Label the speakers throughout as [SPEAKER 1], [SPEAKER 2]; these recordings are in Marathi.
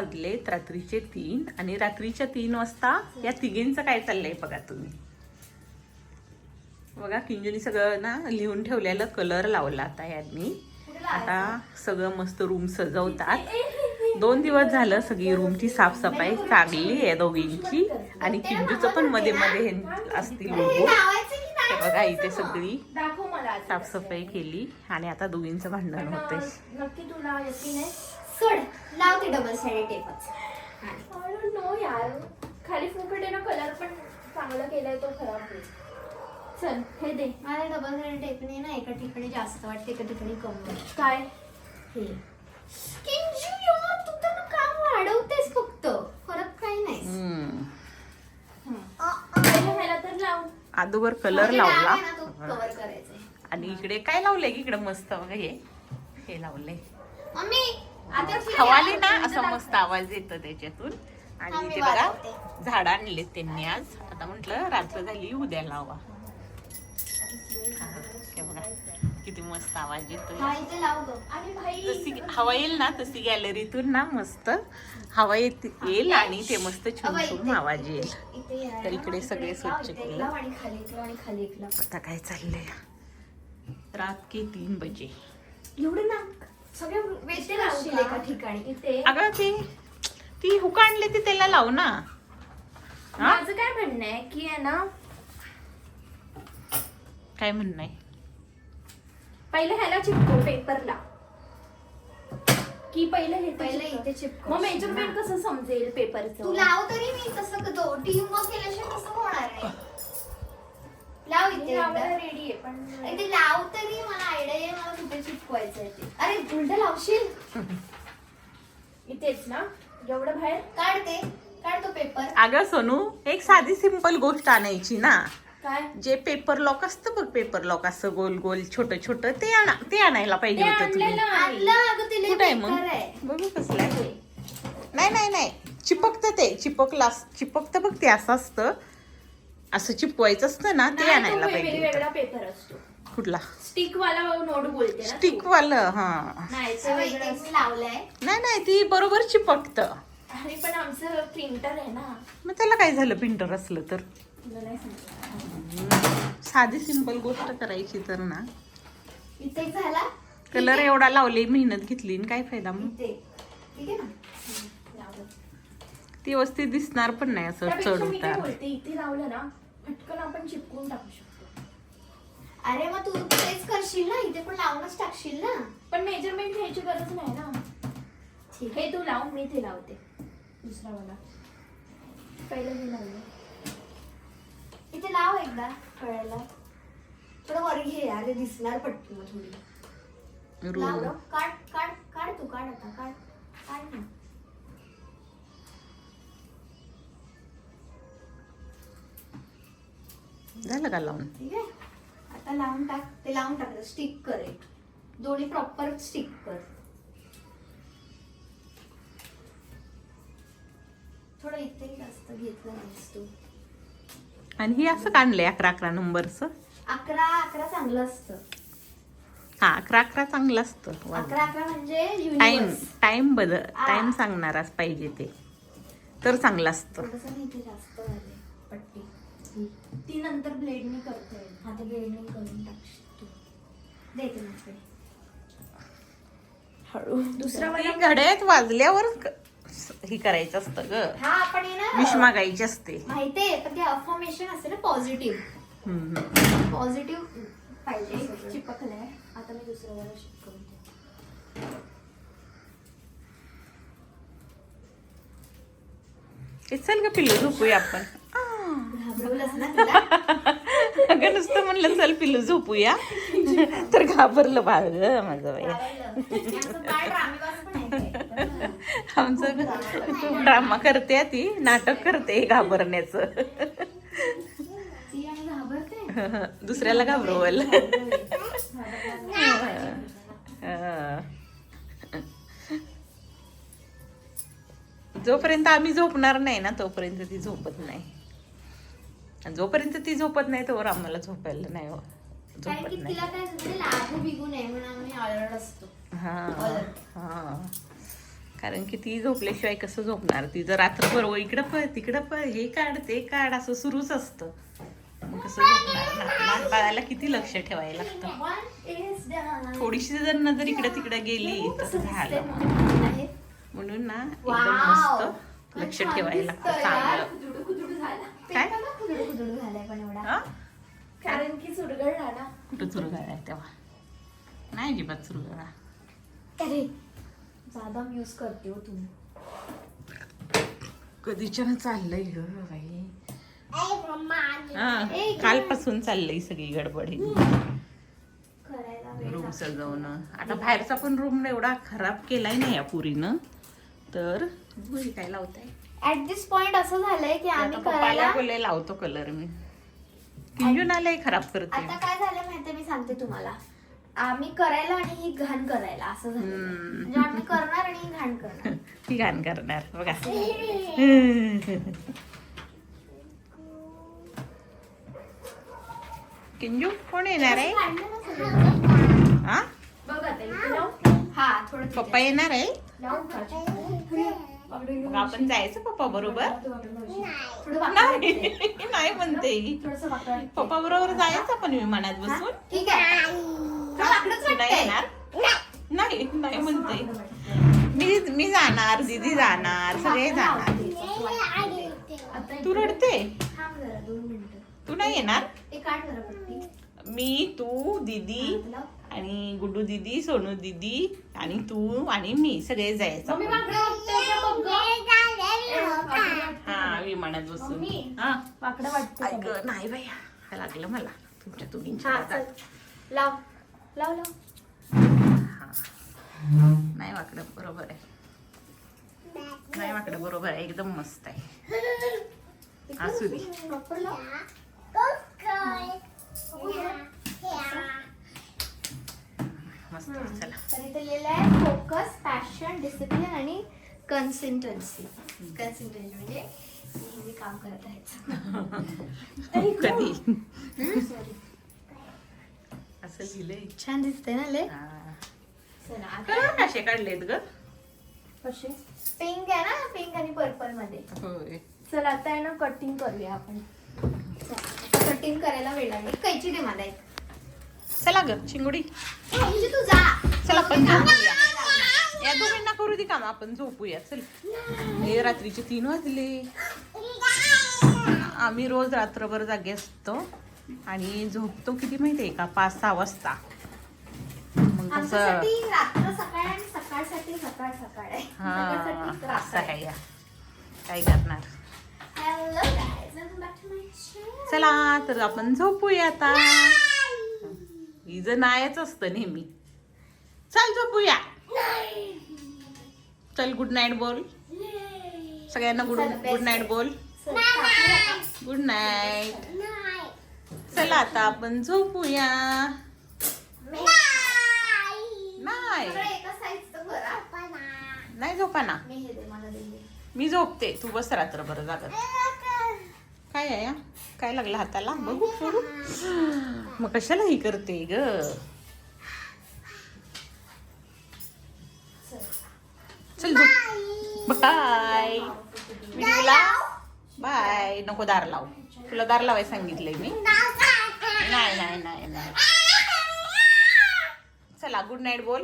[SPEAKER 1] वाजलेत रात्रीचे तीन आणि रात्रीच्या तीन वाजता या तिघींचं काय चाललंय बघा तुम्ही. बघा किंजूनी सगळं ना लिहून ठेवलेलं कलर लावला आता यांनी आता सगळं मस्त रूम सजवतात. दोन दिवस झालं सगळी रूमची साफसफाई चांगली आहे दोघींची. आणि किंजूचं पण मध्ये मध्ये हे असतील बघा इथे सगळी. साफसफाई केली आणि आता दोघींचं भांडण होतंय.
[SPEAKER 2] सोड. लाव ते डबल साइडेड टेपच
[SPEAKER 3] आय डोंट नो यार. खाली फुकट आहे ना कलर पण चांगला केलाय तो खराब होईल. चल हे दे.
[SPEAKER 2] मला डबल साइडेड टेपने ना एका ठिकाणी जास्त वाटते एका ठिकाणी कमी.
[SPEAKER 3] काय?
[SPEAKER 2] हे. किंजू यार, तू तर ना काम वाढवतेस फक्त. फरक काही नाही.
[SPEAKER 1] अगोदर कलर लावला. आणि इकडे काय लावलंय की इकडे मस्त बघा हे. हे लावलंय.
[SPEAKER 2] मम्मी.
[SPEAKER 1] हवाली ना असा मस्त आवाज येतो त्याच्यातून. आणि इथे बघा. झाड आणलेत त्यांनी आज. आता म्हंटल रात्र झाली उद्या लावा. बघा किती मस्त आवाज
[SPEAKER 3] भाई
[SPEAKER 1] जशी हवा येईल ना तशी गॅलरीतून ना मस्त हवा येत येईल आणि ते मस्त छुम
[SPEAKER 2] अबा,
[SPEAKER 1] छुम
[SPEAKER 2] इथे-
[SPEAKER 1] आवाज येईल. तर इकडे सगळे स्वच्छ केलं. आता काय चाललंय? रात के तीन बजे.
[SPEAKER 2] एवढं ना सगळे वेस्ट लावशील एका ठिकाणी
[SPEAKER 3] इथे.
[SPEAKER 1] अगं ती ती हुका आणली ती त्याला लाव ना. हा?
[SPEAKER 3] माझं काय म्हणणं आहे की आहे ना
[SPEAKER 1] काय म्हणणं आहे?
[SPEAKER 3] पहिले ह्याला चिपको पेपरला की पहिले हे
[SPEAKER 2] पहिले इथे चिपकव.
[SPEAKER 3] मग मेजरमेंट कसं समजेल पेपरचं
[SPEAKER 2] तू लाव तरी मी तसं दो टीम वर्क केल्याशिवाय कसं होणार आहे? लाव इथे.
[SPEAKER 3] रेडी आहे पण
[SPEAKER 2] इथे लाव तरी मला आयडिया आहे मला आहे ते. अरे उलट लावशील?
[SPEAKER 3] इथेच ना. एवढं बाहेर?
[SPEAKER 2] काढ ते. काढ तो पेपर
[SPEAKER 1] अगं सोनू एक साधी सिंपल गोष्ट आणायची ना.
[SPEAKER 3] काय?
[SPEAKER 1] जे पेपर लॉक असतं बघ पेपर लॉक असं गोल गोल छोट छोट ते आणा ते आणायला पाहिजे होतं तुम्ही
[SPEAKER 3] आणलेलं आहे.
[SPEAKER 2] आणलं अगं तिला
[SPEAKER 1] कुठं आहे मग?
[SPEAKER 2] बेकार आहे.
[SPEAKER 1] बघू कसलं आहे नाही नाही नाही. चिपकतं ते. चिपकला चिपकतं बघ ते असं असतं. असं चिपकवायचं असतं ना ते
[SPEAKER 3] नाही, तो
[SPEAKER 1] आणायला पाहिजे होतं.
[SPEAKER 3] वेगळा पेपर असतो.
[SPEAKER 1] कुठला?
[SPEAKER 3] स्टिक वाला नोट बोलते ना तू.
[SPEAKER 1] स्टिक वालं हा.
[SPEAKER 3] नाही तो
[SPEAKER 2] सगळं
[SPEAKER 3] वेगळा
[SPEAKER 2] इथे मी लावलंय.
[SPEAKER 1] नाही नाही ती बरोबर चिपकतं.
[SPEAKER 3] अरे पण आमचं प्रिंटर आहे ना.
[SPEAKER 1] मग त्याला काय झालं? प्रिंटर असलं तर?
[SPEAKER 3] तुला नाही सांगितलं.
[SPEAKER 1] साधी सिंपल गोष्ट करायची तर ना.
[SPEAKER 2] इथे एक झाला?
[SPEAKER 1] कलर एवढा लावले मेहनत घेतली आणि काय फायदा मग?
[SPEAKER 2] इथे. ठीक आहे ना?
[SPEAKER 3] लावलं.
[SPEAKER 1] ती व्यवस्थित दिसणार पण नाही असं
[SPEAKER 3] त्यापेक्षा
[SPEAKER 1] चढ
[SPEAKER 3] मी काय
[SPEAKER 1] उतार
[SPEAKER 3] बोलते इथे लावलं ना पटकन आपण चिपकून टाकू शकतो.
[SPEAKER 2] अरे मग तू तेच करशील ना? इथे पण लावूनच टाकशील ना?
[SPEAKER 3] पण मेजरमेंट घ्यायची गरज नाही ना.
[SPEAKER 2] ठीक
[SPEAKER 3] हे तू लाव मी ते लावते. दुसरा वाला. पहिलं हे लावलं
[SPEAKER 2] इथे लाव एकदा कळायला. थोडं वर घे अरे दिसणार पटकन मग थोडी. लाव. काढ काढ काढ तू काढ आता काढ काढ ना.
[SPEAKER 1] झालं का लावून?
[SPEAKER 2] ठीक आहे. आता लावून टाक ते लावून टाक स्टिक कर दोन्ही प्रॉपर स्टिक कर. थोडं इथे जास्त घेतलं नाहीस तू.
[SPEAKER 1] आणि हे असं काढलंय अकरा अकरा नंबरचं?
[SPEAKER 2] अकरा अकरा चांगलं असतं.
[SPEAKER 1] हा अकरा अकरा चांगलं असतं.
[SPEAKER 2] अकरा अकरा म्हणजे
[SPEAKER 1] टाइम टाइम बदल. टाइम सांगणाराच पाहिजे ते. तर चांगलं असतं.
[SPEAKER 2] जास्त झाले पट्टी.
[SPEAKER 3] ती. नंतर ब्लेडनी करता. येईल
[SPEAKER 2] हा ते बेडने करून टाकशील तू. देते माझ्याकडे
[SPEAKER 3] हळू. दुसरा वाला
[SPEAKER 1] ती घड्यात वाजल्यावर क- हे करायचं असतं ग.
[SPEAKER 2] हा आपण आहे
[SPEAKER 1] विष
[SPEAKER 2] ना
[SPEAKER 1] मागायची असते.
[SPEAKER 2] माहितीये पण ते अफॉर्मेशन असते ना पॉझिटिव्ह
[SPEAKER 1] हम्म, हम्म.
[SPEAKER 2] पॉझिटिव्ह पाहिजे. सगळं.
[SPEAKER 3] चिपकलाय. आता मी दुसरा वाला चिपकवते
[SPEAKER 1] हे चल ग पिल्लू झोपूया आपण.
[SPEAKER 2] घाबरवलंस ना तुला?
[SPEAKER 1] अगं नुसतं म्हणलं चल पिल्लू झोपूया. तर घाबरलं बाळ ग माझं बाई.
[SPEAKER 2] आमचं
[SPEAKER 1] ड्रामा करते ती नाटक करते घाबरण्याचं. दुसऱ्याला घाबरवल. जोपर्यंत आम्ही झोपणार नाही ना तोपर्यंत ती झोपत नाही. आणि जोपर्यंत ती झोपत नाही तोवर आम्हाला झोपायला नाही हो.
[SPEAKER 2] कारण की
[SPEAKER 1] झोपत नाही
[SPEAKER 2] तिला काय म्हणजे लागू बिगू नये म्हणून आम्ही अलर्ट असतो
[SPEAKER 1] हा. हा कारण की ती झोपल्याशिवाय कसं झोपणार ती जर रात्रभर "ओ, इकडं पळ तिकडं पळ हे काढ ते काढ असं सुरूच असतं मग कसं झोपणार ना लहान बाळाला किती लक्ष ठेवायला लागतं
[SPEAKER 2] One is done.
[SPEAKER 1] थोडीशी जर नजर इकडे तिकडे गेली तर
[SPEAKER 2] कसं दिसतंय
[SPEAKER 1] झालं
[SPEAKER 2] म्हणून आहे.
[SPEAKER 1] म्हणून ना
[SPEAKER 2] Wow.
[SPEAKER 1] एकदम मस्त लक्ष
[SPEAKER 2] छान
[SPEAKER 1] ठेवायला लागतं
[SPEAKER 2] दिसतोय यार.
[SPEAKER 1] चांगलं
[SPEAKER 3] झाला
[SPEAKER 1] काय?
[SPEAKER 2] खुदुडू झालाय पण एवढा.
[SPEAKER 1] हा?
[SPEAKER 3] कारण की सुरगडला ना.
[SPEAKER 1] कुठं आहे तेव्हा? नाही अजिबात चुरगाळा
[SPEAKER 2] अरे जादा यूज करते हो तुम्ही.
[SPEAKER 1] कधीच्या चाललंय ग बाई. हा कालपासून चाललंय सगळी गडबड.
[SPEAKER 2] करायला वेळ
[SPEAKER 1] रूम. सजवणं आता बाहेरचा पण रूम एवढा खराब केलाय ना या पुरीनं. तर बघ काय लावताय?
[SPEAKER 2] ऍट दिस पॉइंट असं झालंय की आम्ही करायला
[SPEAKER 1] बोलले लावतो कलर मी. किंजून आलाय खराब करते.
[SPEAKER 2] आता काय झालं माहितीये? मी सांगते तुम्हाला. आम्ही करायला आणि ही घाण करायला असं झालं. म्हणजे आम्ही करणार आणि ही घाण करणार.
[SPEAKER 1] ती घाण करणार बघा. किंजू कोण येणार आहे? हा?
[SPEAKER 3] बघ.
[SPEAKER 2] हा थोडं
[SPEAKER 1] पप्पा येणार आहे. मग आपण जायचं पप्पा बरोबर? नाही. म्हणते. पप्पा बरोबर जायचं आपण विमानात? बसून?
[SPEAKER 2] ठीक आहे.
[SPEAKER 1] येणार? नाही नाही म्हणते. मी मी जाणार दीदी जाणार सगळे जाणार. तू रडते? तू नाही येणार? मी तू दीदी. आणि गुड्डू दीदी सोनू दीदी आणि तू आणि मी सगळे जायचं हा विमानात बसून नाही बाई हा लागलं मला तुमच्या दोघींच्या
[SPEAKER 2] हा
[SPEAKER 1] हातात.
[SPEAKER 2] चल लाव लाव लाव
[SPEAKER 1] नाही वाकडं बरोबर आहे नाही वाकडं बरोबर आहे एकदम मस्त आहे असू दे
[SPEAKER 2] प्रॉपर लाव
[SPEAKER 1] मस्त चला
[SPEAKER 2] तर इथे लिहिलं आहे फोकस पॅशन डिसिप्लिन आणि कन्सिस्टन्सी कन्सिस्टन्सी म्हणजे नेहमी काम करत आहे
[SPEAKER 1] कधी
[SPEAKER 2] सॉरी
[SPEAKER 1] असं लिहिलंय.
[SPEAKER 2] छान दिसते ना ले
[SPEAKER 1] हा.
[SPEAKER 2] चला आता
[SPEAKER 1] कसे काढलेत ग.
[SPEAKER 2] कसे पिंक आहे ना? पिंक आणि पर्पलमध्ये.
[SPEAKER 1] होय.
[SPEAKER 2] चल आता आहे ना कटिंग करूया आपण. कटिंग करायला वेळ लागेल. कैची दे मला एक
[SPEAKER 1] चला ग चिंगुडी.
[SPEAKER 2] म्हणजे तू जा.
[SPEAKER 1] चला झोपूया या दोघींना करू दे काम आपण झोपूया चल. हे रात्रीचे तीन वाजले. आम्ही रोज रात्रभर जागे असतो. आणि झोपतो किती माहितीये का? पाच सहा वाजता. मग कसं?
[SPEAKER 2] आहे.
[SPEAKER 1] हा असं आहे. या काय करणार. चला तर आपण झोपूया आता. हिचं नायच असतं नेहमी. चल झोपूया. चल गुड नाईट बोल. सगळ्यांना गुड गुड नाईट बोल. गुड नाईट चला आता आपण झोपूया. नाही.
[SPEAKER 2] बरं
[SPEAKER 1] झोपा ना
[SPEAKER 2] मी
[SPEAKER 1] झोपते. तू बस रात्रभर जागत. काय आहे? काय लागलं हाताला? बघू सोडू. मग कशाला ही करते ग?
[SPEAKER 2] चल
[SPEAKER 1] झोप. बाय व्हिडिओला बाय नको दार लाव. तुला दार लावाय सांगितलंय मी. नाही नाही नाही नाही. चला गुड नाईट बोल.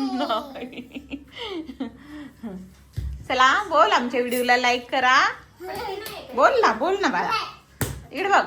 [SPEAKER 1] चला बोल आमच्या व्हिडिओला लाईक करा. बोल ना बोल ना बाळा. इकडे बघ.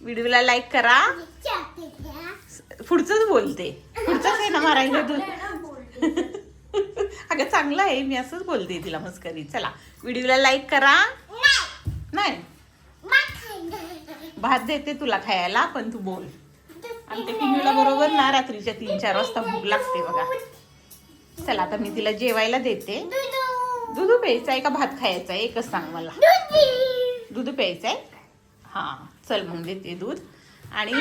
[SPEAKER 1] व्हिडिओला लाईक करा. पुढचंच बोलते. पुढचंच आहे ना मारायला तू अगं चांगलं आहे. मी असंच बोलते तिला मस्करी. चला व्हिडिओला लाईक करा. नाही. भात देते तुला खायला पण तू बोल. आणि ते पिंजूला बरोबर ना रात्रीच्या तीन चार वाजता भूक लागते बघा. चला आता मी तिला जेवायला देते. दूध प्यायचं आहे का भात खायचा आहे? एकच सांग मला. दूध प्यायचं आहे? हां चल मग देते दूध. आणि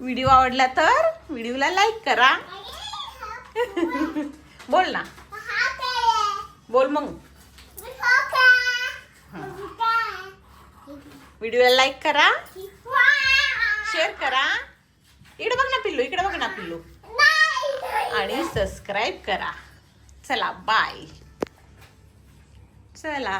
[SPEAKER 1] व्हिडिओ आवडला तर व्हिडिओला लाईक करा. बोल ना. बोल मग. व्हिडिओला लाईक करा. शेअर करा. इकडे बघ ना पिल्लू इकडे बघ ना पिल्लू. आणि सबस्क्राईब करा. चला बाय चला.